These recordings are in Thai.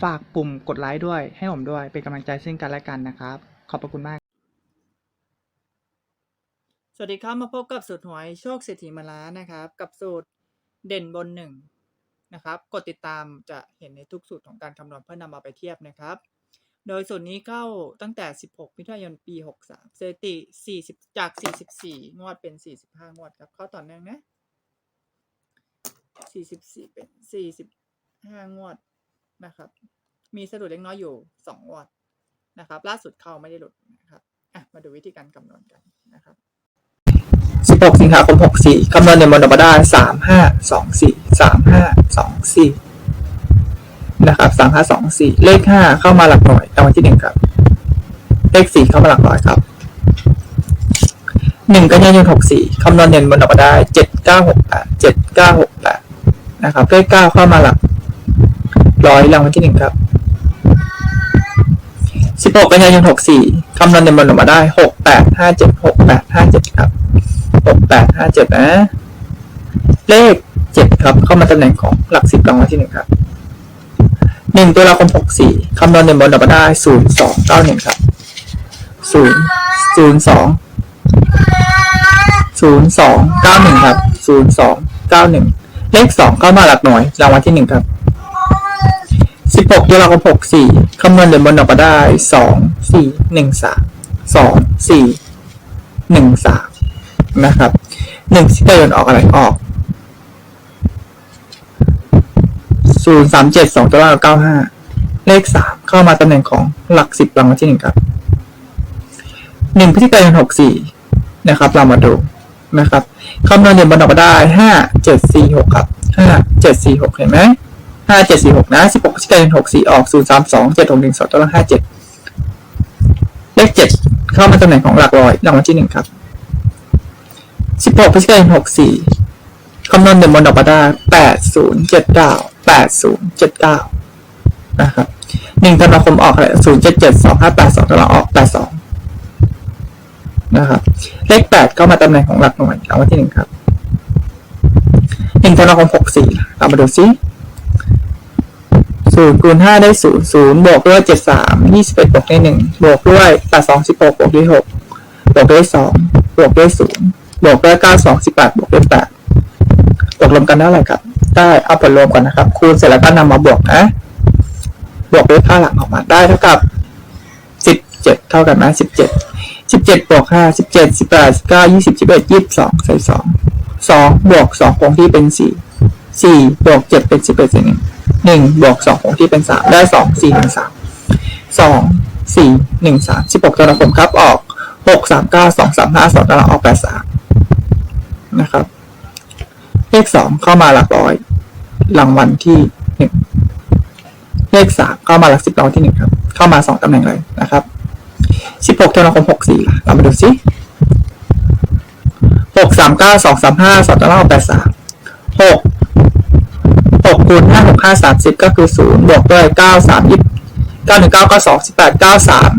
ฝากปุ่มกดไลค์ด้วย ให้ผมด้วย เป็นกำลังใจซึ่งกันและกันนะครับ ขอบพระคุณมาก สวัสดีครับ มาพบกับสูตรหวยโชคเศรษฐีมาล้านะครับ กับสูตรเด่นบนหนึ่งนะครับ กดติดตามจะเห็นในทุกสูตรของการคำนวณเพื่อนำมาไปเทียบนะครับ โดยสูตรนี้เข้าตั้งแต่ 16 มิถุนายน ปี 63สถิติ 40 จาก 44 งวดเป็น 45 งวดครับ เข้าต่อเนื่องนะ 44 เป็น 45 งวด นะครับ มีสะดุดเล็กน้อยอยู่2งวดนะครับ ล่าสุดเข้าไม่ได้หลุดนะครับอะมาดูวิธีการคำนวณกันนะครับ 16 สิงหาคม 64คำนวณในมอนอมาได้3 5 2 4 3 5 2 4นะครับ3 5 2 4เลข5เข้ามาหลักหน่วยรางวัลที่1ครับ เลข4เข้ามาหลักร้อยครับ1กันยายน64คำนวณเด่นมอนอมาได้7 9 6 8 7 9 6 8นะครับ เลข9เข้ามาหลัก ร้อยรางวัลที่1ครับ16กันยายน64คำนวณเด่นมอนอมาได้6 8 5 7 6 8 5 7ครับหกแปดห้าเจ็ดนะ เลขเจ็ดครับ เข้ามาตำแหน่งของหลักสิบรางวัลที่หนึ่งครับหนึ่งตัวละครหกสี่คำนวณในบนดับได้ศูนย์สองเก้าหนึ่งครับศูนย์ศูนย์สองศูนย์สองเก้าหนึ่งครับศูนย์สองเก้าหนึ่งเลขสองเข้ามาหลักหน่วยรางวัลที่หนึ่งครับ สิบหกตัวละครหกสี่คำนวณในบนดับได้สองสี่หนึ่งสามสองสี่หนึ่งสามนะครับหนึ่งที่เดินออกอะไรออกศูนย์สามเจ็ดสองตัวละเก้าห้าเลขสามเข้ามาตำแหน่งของหลักสิบรางวัลที่หนึ่งครับหนึ่งพฤศจิกายนหกสี่นะครับ เรามาดูนะครับคำนวณเด่นบนออกมาได้ห้าเจ็ดสี่หกครับห้าเจ็ดสี่หกเห็นไหม ห้าเจ็ดสี่หกนะสิบหกพฤศจิกายนหกสี่ออกศูนย์สามสองเจ็ดหกหนึ่งสองตัวละห้าเจ็ดเลขเจ็ดเข้ามาตำแหน่งของหลักร้อยรางวัลที่หนึ่งครับสิบหกพฤศจิกายนหกสี่คำนวณเดมอนดอกมาได้แปดศูนย์เจ็ดเก้าแปดศูนย์เจ็ดเก้านะครับหนึ่งธันวาคมออกอะไรศูนย์เจ็ดเจ็ดสองห้าแปดสองตาราออกแปดสองนะครับ เลขแปดเข้ามาตำแหน่งของหลักหน่วยรางวัลที่หนึ่งครับหนึ่งธันวาคมหกสี่เรามาดูซิ นย์คูณห้าได้ศูนย์ศูนย์บวกด้วยเจ็ดสามยี่สิบเอ็ดบวกด้หนึ่งบวกด้วยแปดสองสิบหกบวกด้วยหกบวกด้วยสองบวกด้วยศูนย์บวกด้วยเก้าสองสิบแปดบวกด้วยแปดบวกรวมกันได้ไรครับ ได้เอาผลรวมกันนะครับ คูณเสร็จแล้วก็นำมาบวกนะ บวกด้วยค่าหลังออกมาได้เท่ากับสิบเจ็ดเท่ากันนะสิบเจ็ดสิบเจ็ดบวกห้าสิบเจ็ดสิบแปดสิบเก้ายี่สิบสิบเอ็ดยี่สิบสองใส่สองสองบวกสองคงที่เป็นสี่สี่บวกเจ็ดเป็นสิบเอ็ดส่วนหนึ่ง หนึ่งบวกสองคงที่เป็นสามได้สองสี่หนึ่งสามสองสี่หนึ่งสามสิบหกตัวละคมครับออกหกสามเก้าสองสามห้าสองตารางออกแปดสามนะครับเลขสองเข้ามาหลักร้อยรางวัลที่หนึ่งเลขสามเข้ามาหลักสิบรางวัลที่หนึ่งครับ เข้ามาสองตำแหน่งเลยนะครับสิบหกธันวาคมหกสี่ล่ะเรามาดูซิหกสามเก้าสองสามห้าสองตารางออกแปดสามหก คูณห้าหกห้าสามสิบก็คือศูนย์บวกด้วยเก้าสามยี่เก้าหนึ่งเก้าเก้าสองสิบแปดเก้าสาม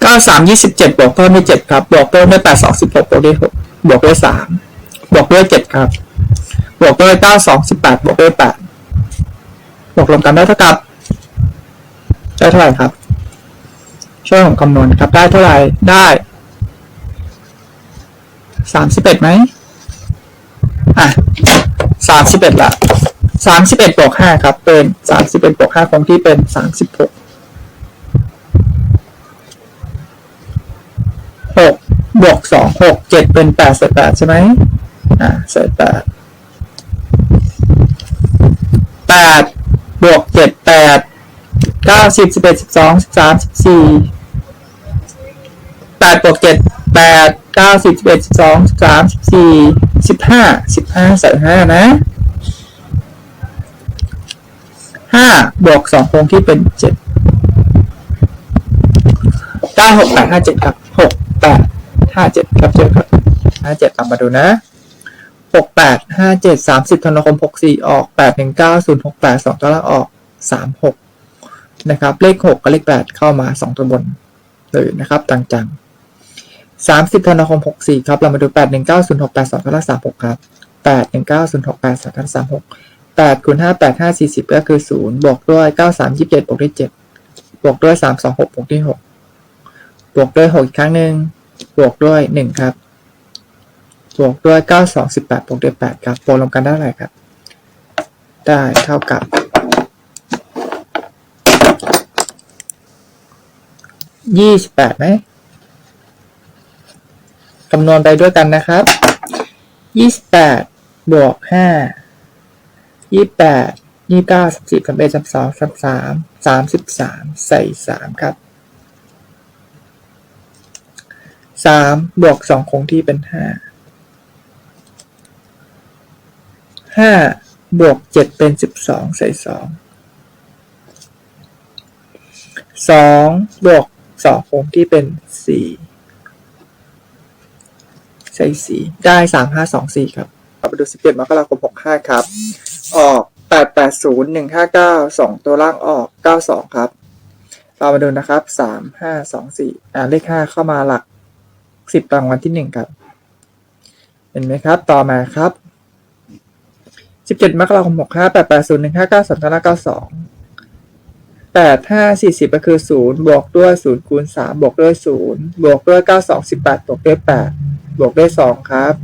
เก้าสามยี่สิบเจ็ดบวกเพิ่มด้วยเจ็ดครับ บวกเพิ่มด้วยแปดสองสิบหกบวกด้วยหกบวกด้วยสามบวกด้วยเจ็ดครับ บวกด้วยเก้าสองสิบแปดบวกด้วยแปดบวกรวมกันได้เท่ากับ ได้เท่าไหร่ครับ ช่วยผมคำนวณครับ ได้เท่าไหร่ได้สามสิบเอ็ดไหม สามสิบเอ็ดละสามสิบเอ็ดบวกห้าครับ เป็นสามสิบเอ็ดบวกห้าคงที่เป็นสามสิบหกหกบวกสองหกเจ็ดเป็นแปดใส่แปดใช่ไหมอ่าใส่แปดแปดบวกเจ็ดแปดเก้าสิบสิบเอ็ดสิบสองสิบสามสิบสี่แปดบวกเจ็ดแปดเก้าสิบสิบเอ็ดสิบสองสิบสามสิบสี่ สิบห้าสิบห้าใส่ห้านะห้าบวกสองคงที่เป็นเจ็ดเก้าหกแปดห้าเจ็ดครับหกแปดห้าเจ็ดครับเจอครับห้าเจ็ดตามมาดูนะหกแปดห้าเจ็ดสามสิบธันวาคมหกสี่ออกแปดหนึ่งเก้าศูนย์หกแปดสองตัวล่างออกสามหกนะครับ เลขหกกับเลขแปดเข้ามาสองตัวบนเลยนะครับจังๆ สามสิบธันวาคมหกสี่ครับเรามาดูแปดหนึ่งเก้าศูนย์หกแปดสองตัวล่างสามหกครับแปดหนึ่งเก้าศูนย์หกแปดสองตัวล่างสามหกแปดคูณห้าแปดห้าสี่สิบก็คือศูนย์บวกด้วยเก้าสามยี่สิบเจ็ดบวกด้วยเจ็ดบวกด้วยสามสองหกบวกด้วยหกบวกด้วยหกอีกครั้งหนึ่งบวกด้วยหนึ่งครับ บวกด้วยเก้าสองสิบแปดบวกด้วยแปดครับบวกรวมกันได้เท่าไหร่ครับ ได้เท่ากับยี่สิบแปดไหม คำนวณไปด้วยกันนะครับยี่สิบแปดบวกห้ายี่สิบแปดยี่เก้าสิบสี่สามเอ็ดสามสองสามสามสามสิบสามใส่สามครับสามบวกสองคงที่เป็นห้าห้าบวกเจ็ดเป็นสิบสองใส่สองสองบวกสองคงที่เป็นสี่ ใส่สีได้สามห้าสองสี่ครับเราไปดูสิบเจ็ดมกราคมหกห้าครับ ออกแปดแปดศูนย์หนึ่งห้าเก้าสองตัวล่างออกเก้าสองครับ เรามาดูนะครับสามห้าสองสี่อ่าเลขห้าเข้ามาหลักสิบรางวัลที่หนึ่งครับ เห็นไหมครับ ต่อมาครับสิบเจ็ดมกราคมหกห้าแปดแปดศูนย์หนึ่งห้าเก้าสองเก้าเก้าสอง แปดห้าสี่สิบก็คือศูนย์บวกด้วยศูนย์คูณสามบวกด้วยศูนย์บวกด้วยเก้าสองสิบแปดบวกด้วยแปดบวกด้วยสองครับ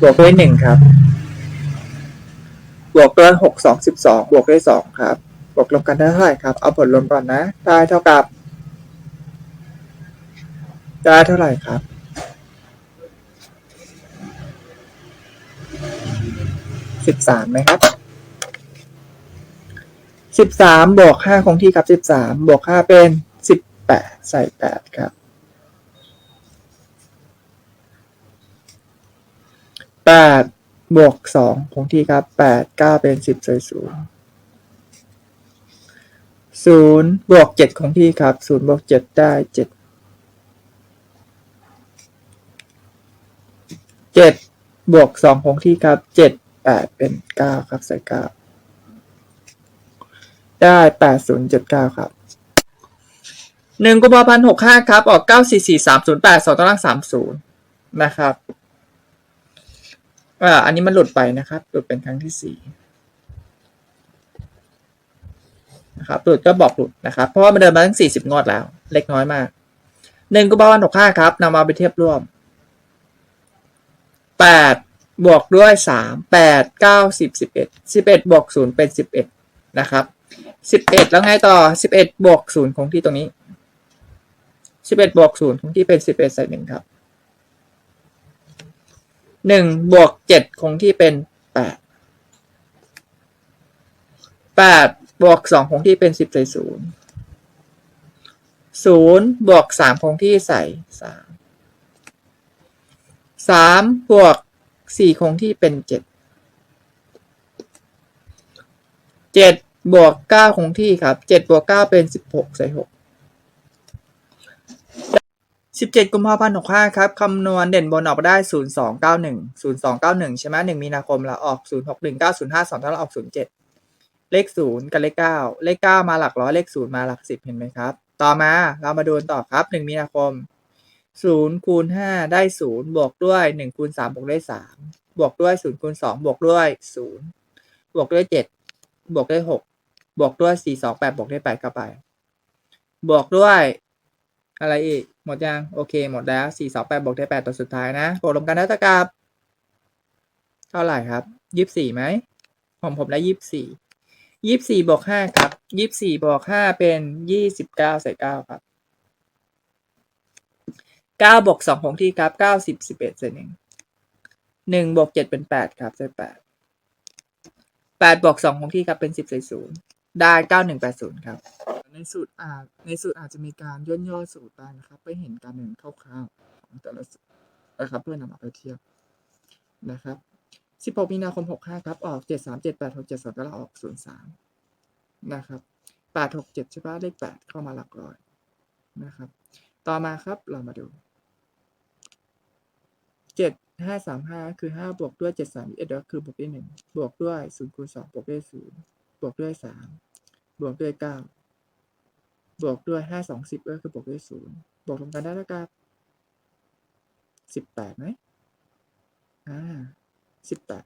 บวกด้วยหนึ่งครับ บวกด้วยหกสองสิบสองบวกด้วยสองครับ บวกรวมกันได้เท่าไหร่ครับ เอาผลรวมก่อนนะ ได้เท่ากับ ได้เท่าไหร่ครับสิบสามไหมครับ สิบสามบวกห้าคงที่ครับสิบสามบวกห้าเป็นสิบแปดใส่แปดครับแปดบวกสองคงที่ครับแปดเก้าเป็นสิบใส่ศูนย์ศูนย์บวกเจ็ดคงที่ครับศูนย์บวกเจ็ดได้เจ็ดเจ็ดบวกสองคงที่ครับเจ็ดแปดเป็นเก้าครับใส่เก้า ได้แปดศูนย์เจ็ดเก้าครับหนึ่งกุมภาพันธ์หกห้าครับ ออกเก้าสี่สี่สามศูนย์แปดสองตารางสามศูนย์นะครับอ่าอันนี้มันหลุดไปนะครับ หลุดเป็นครั้งที่สี่นะครับหลุดก็บอกหลุดนะครับ เพราะว่ามันเดินมาตั้งสี่สิบงวดแล้ว เล็กน้อยมากหนึ่งกุมภาพันธ์หกห้าครับนำมาไปเทียบร่วมแปดบวกด้วยสามแปดเก้าสิบสิบเอ็ดสิบเอ็ดบวกศูนย์เป็นสิบเอ็ดนะครับ สิบเอ็ดแล้วไงต่อสิบเอ็ดบวกศูนย์คงที่ตรงนี้สิบเอ็ดบวกศูนย์คงที่เป็นสิบเอ็ดใส่หนึ่งครับหนึ่งบวกเจ็ดคงที่เป็นแปดแปดบวกสองคงที่เป็นสิบใส่ศูนย์ศูนย์บวกสามคงที่ใส่สามสามบวกสี่คงที่เป็นเจ็ดเจ็ด บวกเก้าคงที่ครับเจ็ดบวกเก้าเป็นสิบหกใส่หกสิบเจ็ดกุมภาพันธ์หกห้าครับคำนวณเด่นบนออกมาได้ศูนย์สองเก้าหนึ่งศูนย์สองเก้าหนึ่งใช่ไหมหนึ่งมีนาคมแล้วออกศูนย์หกหนึ่งเก้าศูนย์ห้าสองถ้าเราออกศูนย์เจ็ดเลขศูนย์กับเลขเก้าเลขเก้ามาหลักร้อยเลขศูนย์มาหลักสิบเห็นไหมครับ ต่อมาเรามาดูนต่อครับหนึ่งมีนาคมศูนย์คูณห้าได้ศูนย์บวกด้วยหนึ่งคูณสามบวกด้วยสามบวกด้วยศูนย์คูณสองบวกด้วยศูนย์บวกด้วยเจ็ดบวกด้วยหก บวกด้วยสี่สองแปดบวกด้วยแปดเข้าไป บวกด้วย อะไรอีก หมดยัง โอเค หมดแล้วสี่สองแปดบวกด้วยแปดตัวสุดท้ายนะบวกรวมกันได้เท่ากับ เท่าไหร่ครับยี่สิบสี่ไหมผมผมได้ยี่สิบสี่ยี่สิบสี่บวกห้าครับยี่สิบสี่บวกห้าเป็นยี่สิบเก้าใส่เก้าครับเก้าบวกสองคงที่ครับเก้าสิบสิบเอ็ดเศษหนึ่งหนึ่งบวกเจ็ดเป็นแปดครับเศษแปดแปดบวกสองคงที่ครับเป็นสิบเศษศูนย์ ได้เก้าหนึ่งแปดศูนย์ครับ ในสูตรอาจในสูตรอาจจะมีการย่นย่อสูตรบ้างนะครับไปเห็นการเงินคร่าวๆของแต่ละสูตรนะครับ เพื่อนำมาไปเทียบนะครับ16มีนาคม65ครับออก7 3 7 8 6 7 2ก็ลาออก0 3นะครับ8 6 7ใช่ปะเลข8เข้ามาหลักร้อยนะครับ ต่อมาครับเรามาดู7 5 3 5คือ5บวกด้วย7 3 1ก็คือบวกด้วย1บวกด้วย0คูณ2บวกด้วย0 บวกด้วย3บวกด้วย9บวกด้วย5 2 10ก็คือบวกด้วย0บวกรวมกันได้เท่ากับ18ไหมอ่าสิบแปด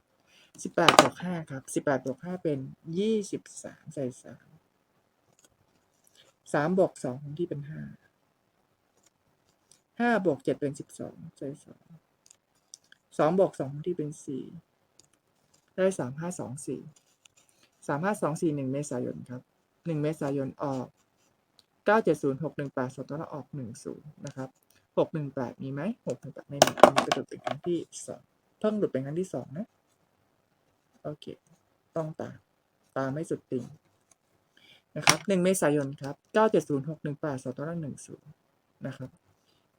สิบแปดบวกห้าครับสิบแปดบวกห้าเป็นยี่สิบสามใส่สามสามบวกสองที่เป็นห้าห้าบวกเจ็ดเป็นสิบสองใส่สองสองบวกสองที่เป็นสี่ได้สามห้าสองสี่ สามห้าสองสี่หนึ่งเมษายนครับหนึ่งเมษายนออกเก้าเจ็ดศูนย์หกหนึ่งแปดสตัวละออกหนึ่งศูนย์นะครับหกหนึ่งแปดมีไหมหกหนึ่งแปดไม่มีอันนี้ก็จะเป็นครั้งที่สองเพิ่งหลุดเป็นครั้งที่สองนะ โอเค ต้องตามตามไม่สุดติ่งนะครับหนึ่งเมษายนครับเก้าเจ็ดศูนย์หกหนึ่งแปดสตัวละหนึ่งศูนย์นะครับ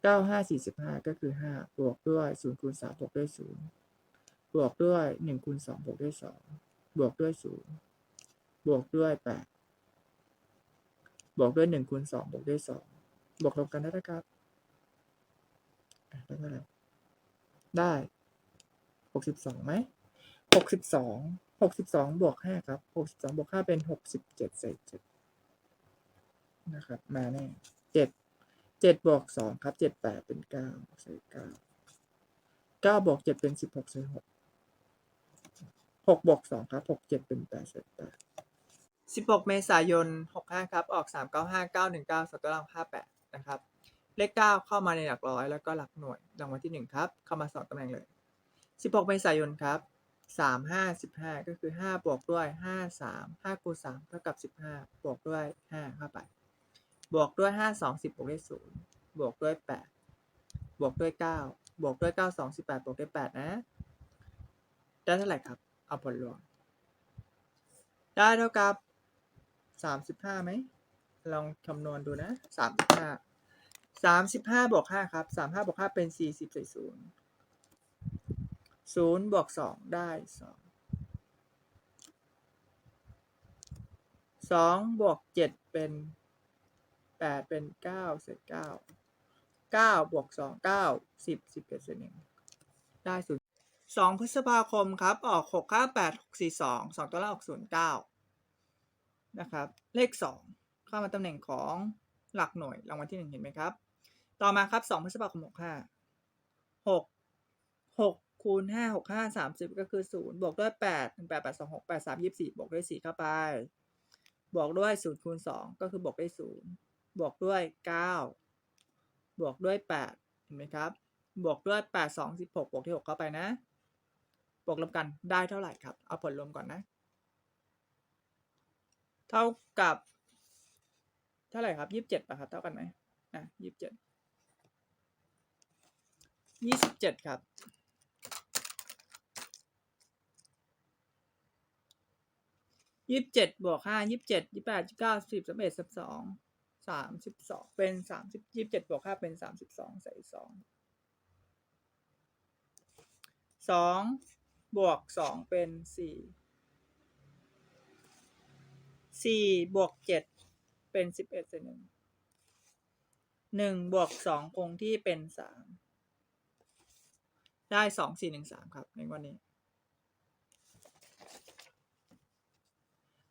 เก้าห้าสี่สิบห้าก็คือห้าบวกด้วยศูนย์คูณสามบวกด้วยศูนย์บวกด้วยหนึ่งคูณสองบวกด้วยสองบวกด้วยศูนย์ บวกด้วยแปดบวกด้วยหนึ่งคูณสองบวกด้วยสองบวกรวมกันได้เท่ากับได้เท่าไหร่ได้หกสิบสองไหมหกสิบสองหกสิบสองบวกห้าครับหกสิบสองบวกห้าเป็นหกสิบเจ็ดเจ็ดนะครับ มาแน่เจ็ดเจ็ดบวกสองครับเจ็ดแปดเป็นเก้าใส่เก้าเก้าบวกเจ็ดเป็นสิบหกใส่หกหกบวกสองครับหกเจ็ดเป็นแปดใส่แปด สิบหกเมษายนหกห้าครับ ออกสามเก้าห้าเก้าหนึ่งเก้าสตัวรางห้าแปดนะครับ เลขเก้าเข้ามาในหลักร้อย แล้วก็หลักหน่วย รางวัลที่หนึ่งครับ เข้ามาสองตำแหน่งเลย 16 เมษายนครับ 3 5 15 ก็คือ 5 บวกด้วย 5 3 5คูณ3เท่ากับ 15 บวกด้วย 5 เข้าไป บวกด้วย 5 2 10 บวกด้วย 0 บวกด้วย 8 บวกด้วย 9 บวกด้วย 9 2 18 บวกด้วย 8 นะ ได้เท่าไหร่ครับ เอาผลรวม ได้เท่ากับ 35ไหม ลองคำนวณดูนะ35 35บห้าสามสิบห้าบวก5ครับ35บวก5เป็น40ใส่0ศูนย์บวกสองได้สองสองบวกเจ็ดเป็นแปดเป็นเก้าเศษเก้าเก้าบวกสองเก้าสิบสิบเอ็ดเศษหนึ่งได้ศูนย์สองพฤษภาคมครับ ออกหกห้าแปดหกสี่สองสองตัวละออกศูนย์เก้า นะครับ เลขสองเข้ามาตำแหน่งของหลักหน่วยรางวัลที่หนึ่งเห็นไหมครับ ต่อมาครับสองพฤษภาคมหกห้าหกหกคูณห้าหกห้าสามสิบก็คือศูนย์บวกด้วยแปดหนึ่งแปดแปดสองหกแปดสามยี่สิบสี่บวกด้วยสี่เข้าไป บวกด้วยศูนย์คูณสองก็คือบวกด้วยศูนย์บวกด้วยเก้าบวกด้วยแปดเห็นไหมครับ บวกด้วยแปดสองสิบหกบวกที่หกเข้าไปนะ บวกรวมกันได้เท่าไหร่ครับ เอาผลรวมก่อนนะ เท่ากับ เท่าไหร่ครับยี่สิบเจ็ดป่ะครับ เท่ากันไหมอะยี่สิบเจ็ดยี่สิบเจ็ดครับยี่สิบเจ็ดบวกห้ายี่สิบเจ็ดยี่แปดยี่เก้าสิบสามเอ็ดสิบสองสามสิบสองเป็นสามสิบยี่สิบเจ็ดบวกห้าเป็นสามสิบสองใส่สองสองบวกสองเป็นสี่ สี่บวกเจ็ดเป็นสิบเอ็ดใส่หนึ่งหนึ่งบวกสองคงที่เป็นสามได้สองสี่หนึ่งสามครับในวันนี้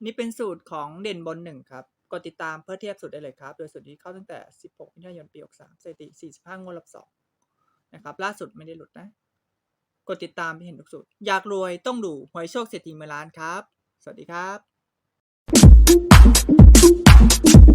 นี่เป็นสูตรของเด่นบนหนึ่งครับกดติดตามเพื่อเทียบสูตรได้เลยครับ โดยสูตรนี้เข้าตั้งแต่ 16มิถุนายนปี 63สถิติ 45 งวดรอบสองนะครับ ล่าสุดไม่ได้หลุดนะ กดติดตามให้เห็นทุกสูตร อยากรวยต้องดูหวยโชคเศรษฐีเมือล้านครับ สวัสดีครับ Thank you.